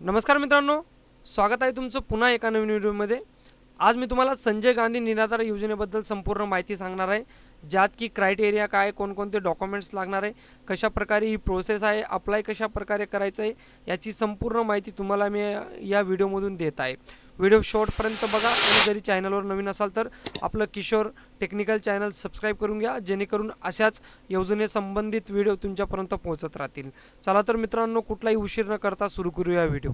नमस्कार मित्रांनो स्वागत आहे तुमचं पुन्हा एका नवीन व्हिडिओमध्ये. आज मी तुम्हाला संजय गांधी निराधार योजनेबद्दल संपूर्ण माहिती सांगणार आहे. ज्यात की क्रायटेरिया काय कोणकोणते डॉक्युमेंट्स लागणार आहे कशा प्रकारे ही प्रोसेस आहे अप्लाय कशा प्रकारे करायचं आहे याची संपूर्ण माहिती तुम्हाला मी या व्हिडिओमधून देत आहे. व्हिडिओ शॉर्टपर्यंत बघा आणि जरी चॅनलवर नवीन असाल तर आपलं किशोर टेक्निकल चॅनल सबस्क्राईब करून घ्या जेणेकरून अशाच योजनेसंबंधित व्हिडिओ तुमच्यापर्यंत पोहोचत राहतील. चला तर मित्रांनो कुठलाही उशीर न करता सुरू करूया व्हिडिओ.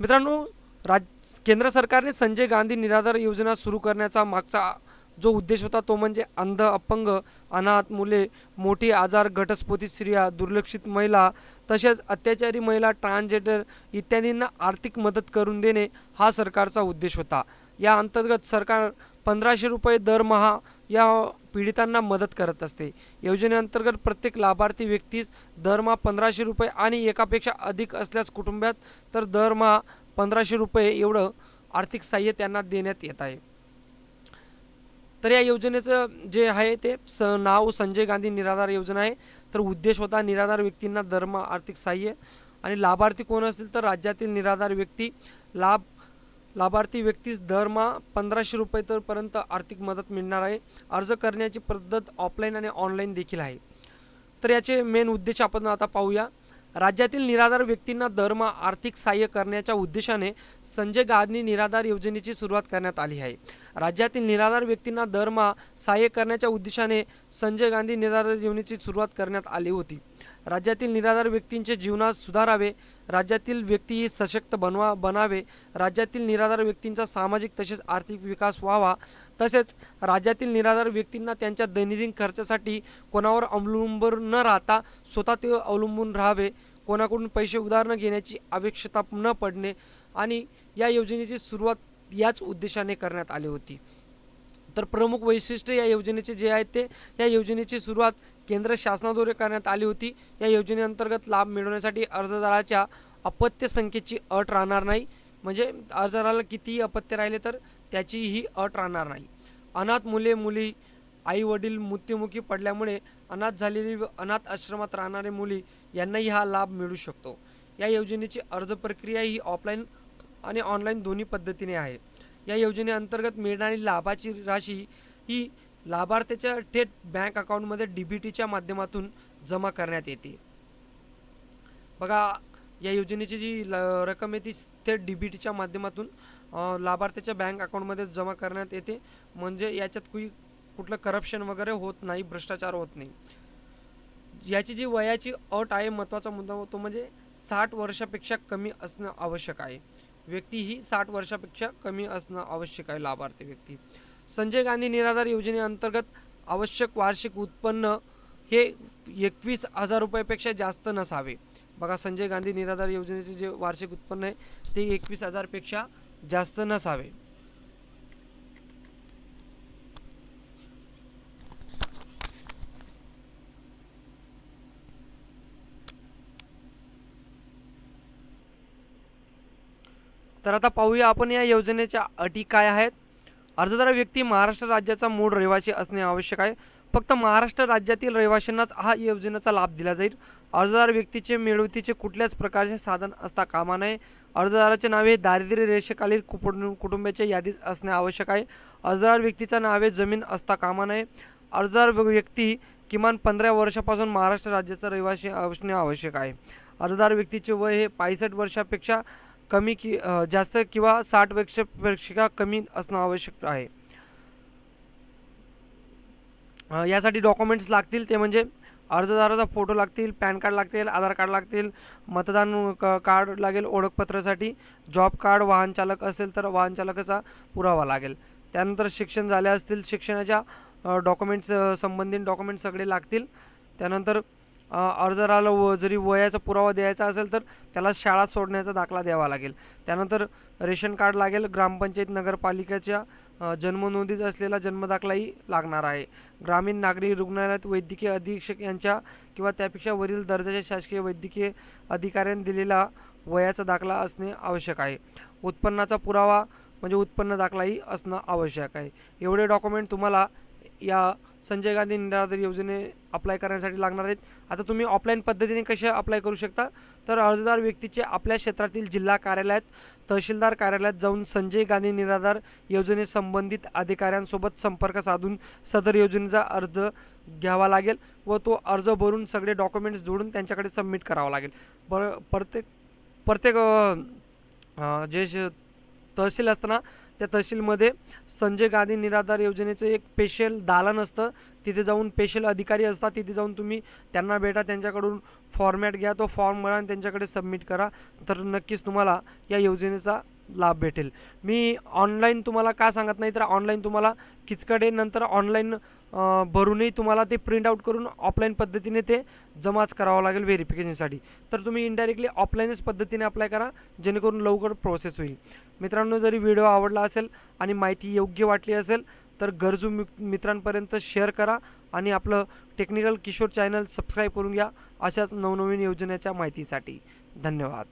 मित्रांनो राज केंद्र सरकारने संजय गांधी निराधार योजना सुरू करण्याचा मागचा जो उद्देश होता तो म्हणजे अंध अपंग अनाथ मुले मोठी आजार घटस्फोटित स्त्रिया दुर्लक्षित महिला तसेच अत्याचारी महिला ट्रान्सजेंडर इत्यादींना आर्थिक मदत करून देणे हा सरकारचा उद्देश होता. या अंतर्गत सरकार पंधराशे रुपये दरमहा या पीडितांना मदत करत असते. योजनेअंतर्गत प्रत्येक लाभार्थी व्यक्तीस दरमहा पंधराशे रुपये आणि एकापेक्षा अधिक असल्यास कुटुंबात तर दरमहा पंधराशे रुपये एवढं आर्थिक सहाय्य त्यांना देण्यात येत आहे. तर या योजनेचं जे आहे ते स नाव संजय गांधी निराधार योजना आहे. तर उद्देश होता निराधार व्यक्तींना धर्म आर्थिक सहाय्य आणि लाभार्थी कोण असतील तर राज्यातील निराधार व्यक्ती लाभ लाभार्थी व्यक्तीस दरमहा पंधराशे रुपये तरपर्यंत आर्थिक मदत मिळणार आहे. अर्ज करण्याची पद्धत ऑफलाईन आणि ऑनलाईन देखील आहे. तर याचे मेन उद्देश आपण आता पाहूया. राज्यातील निराधार व्यक्तींना दरमा आर्थिक सहाय्य करण्याच्या उद्देशाने संजय गांधी निराधार योजनेची सुरुवात करण्यात आली आहे. राज्यातील निराधार व्यक्तींना दरमा सहाय्य करण्याच्या उद्देशाने संजय गांधी निराधार योजनेची सुरुवात करण्यात आली होती. राज्यातील निराधार व्यक्तींचे जीवनात सुधारावे राज्यातील व्यक्ती सशक्त बनवा बनावे राज्यातील निराधार व्यक्तींचा सामाजिक तसेच आर्थिक विकास व्हावा तसेच राज्यातील निराधार व्यक्तींना त्यांच्या दैनंदिन खर्चासाठी कोणावर अवलंबून न राहता स्वतः ते अवलंबून राहावे कोणाकडून पैसे उदाहरणं घेण्याची आवश्यकता न पडणे आणि या योजनेची सुरुवात याच उद्देशाने करण्यात आली होती. तर प्रमुख वैशिष्ट्य या योजनेचे जे आहेत ते या योजनेची सुरुवात केंद्र शासनाद्वारे करण्यात आली होती. या योजनेअंतर्गत लाभ मिळवण्यासाठी अर्जदाराच्या अपत्य संख्येची अट राहणार नाही. म्हणजे अर्जदाराला कितीही अपत्य राहिले तर त्याची ही अट राहणार नाही. अनाथ मुले मुली आई वडील मृत्युमुखी पडल्यामुळे अनाथ झालेली व अनाथ आश्रमात राहणारे मुली यांनाही हा लाभ मिळू शकतो. या योजनेची अर्ज प्रक्रिया ही ऑफलाईन आणि ऑनलाईन दोन्ही पद्धतीने आहे. या योजनेअंतर्गत मिळणारी लाभाची राशी ही लाभार्थ्याच्या थेट बँक अकाउंटमध्ये डी बी टीच्या माध्यमातून जमा करण्यात येते. बघा या योजनेची जी ल रक्कम आहे ती थेट डी बी टीच्या माध्यमातून लाभार्थ्याच्या बँक अकाउंटमध्ये जमा करण्यात येते. म्हणजे याच्यात कुई कुठलं करप्शन वगैरे होत नाही भ्रष्टाचार होत नाही. याची जी वयाची अट आहे महत्त्वाचा मुद्दा तो म्हणजे साठ वर्षापेक्षा कमी असणं आवश्यक आहे. व्यक्ती ही साठ वर्षापेक्षा कमी असणं आवश्यक आहे लाभार्थी व्यक्ती. संजय गांधी निराधार योजनेअंतर्गत आवश्यक वार्षिक उत्पन्न हे एकवीस हजार रुपयापेक्षा जास्त नसावे. बघा संजय गांधी निराधार योजनेचे जे वार्षिक उत्पन्न आहे ते एकवीस हजारपेक्षा जास्त नसावे. तर आता पाहूया आपण या योजनेच्या अटी काय आहेत. अर्जदार व्यक्ती महाराष्ट्र राज्याचा मूळ रहिवासी असणे आवश्यक आहे. फक्त महाराष्ट्र राज्यातील रहिवाशांनाच हा योजनेचा लाभ दिला जाईल. अर्जदार व्यक्तीचे मिळवतीचे कुठल्याच प्रकारचे साधन असता कामा नये. अर्जदाराचे नावे दारिद्र्य रेषेखालील कुपुड कुटुंबाच्या यादीत असणे आवश्यक आहे. अर्जदार व्यक्तीचा नावे जमीन असता कामा नये. अर्जदार व्यक्ती किमान पंधरा वर्षापासून महाराष्ट्र राज्याचा रहिवासी असणे आवश्यक आहे. अर्जदार व्यक्तीचे वय हे पासष्ट वर्षापेक्षा कमी कि जास्त किंवा साठ वर्षापेक्षा कमी असणं आवश्यक आहे. यासाठी डॉक्युमेंट्स लागतील ते म्हणजे अर्जदाराचा फोटो लागतील पॅन कार्ड लागतील आधार कार्ड लागतील मतदान क कार्ड लागेल ओळखपत्रासाठी जॉब कार्ड वाहन चालक असेल तर वाहन चालकाचा पुरावा लागेल. त्यानंतर शिक्षण झाले असतील शिक्षणाच्या डॉक्युमेंट्स संबंधित डॉक्युमेंट्स सगळे लागतील. त्यानंतर अर्जदाराला व जरी वयाचा पुरावा द्यायचा असेल तर त्याला शाळा सोडण्याचा दाखला द्यावा लागेल. त्यानंतर रेशन कार्ड लागेल. ग्रामपंचायत नगरपालिकेच्या जन्मनोंदीत असलेला जन्मदाखलाही लागणार आहे. ग्रामीण नागरी रुग्णालयात वैद्यकीय अधीक्षक यांच्या किंवा त्यापेक्षा वरील दर्जाच्या शासकीय वैद्यकीय अधिकाऱ्यांनी दिलेला वयाचा दाखला असणे आवश्यक आहे. उत्पन्नाचा पुरावा म्हणजे उत्पन्न दाखलाही असणं आवश्यक आहे. एवढे डॉक्युमेंट तुम्हाला या संजय गांधी निराधार योजने अप्लाय करण्यासाठी लागणार आहेत. आता तुम्ही ऑफलाईन पद्धतीने कसे अप्लाय करू शकता? तर अर्जदार व्यक्तीचे आपल्या क्षेत्रातील जिल्हा कार्यालयात तहसीलदार कार्यालयात जाऊन संजय गांधी निराधार योजनेसंबंधित अधिकाऱ्यांसोबत संपर्क साधून सदर योजनेचा अर्ज घ्यावा लागेल व तो अर्ज भरून सगळे डॉक्युमेंट्स जोडून त्यांच्याकडे सबमिट करावा लागेल. बर प्रत्येक प्रत्येक जे श- तहसील असताना त्या तहसीलमध्ये संजय गांधी निराधार योजनेचं एक स्पेशल दालन असतं. तिथे जाऊन स्पेशल अधिकारी असतात. तिथे जाऊन तुम्ही त्यांना भेटा त्यांच्याकडून फॉर्मॅट घ्या तो फॉर्म भरा आणि त्यांच्याकडे सबमिट करा. तर नक्कीच तुम्हाला या योजनेचा लाभ भेटेल. मी ऑनलाईन तुम्हाला का सांगत नाही तर ऑनलाईन तुम्हाला किचकडे नंतर ऑनलाईन भरूनही तुम्हाला ते प्रिंट आउट करून ऑफलाईन पद्धतीने ते जमाच करावं लागेल व्हेरिफिकेशनसाठी तर तुम्ही इनडायरेक्टली ऑफलाईनच पद्धतीने अप्लाय करा जेणेकरून लवकर प्रोसेस होईल. मित्रांनो जरी व्हिडिओ आवडला असेल आणि माहिती योग्य वाटली असेल तर गरजू मि मित्रांपर्यंत शेअर करा आणि आपलं टेक्निकल किशोर चॅनल सबस्क्राईब करून घ्या अशाच नवनवीन योजनेच्या माहितीसाठी. धन्यवाद.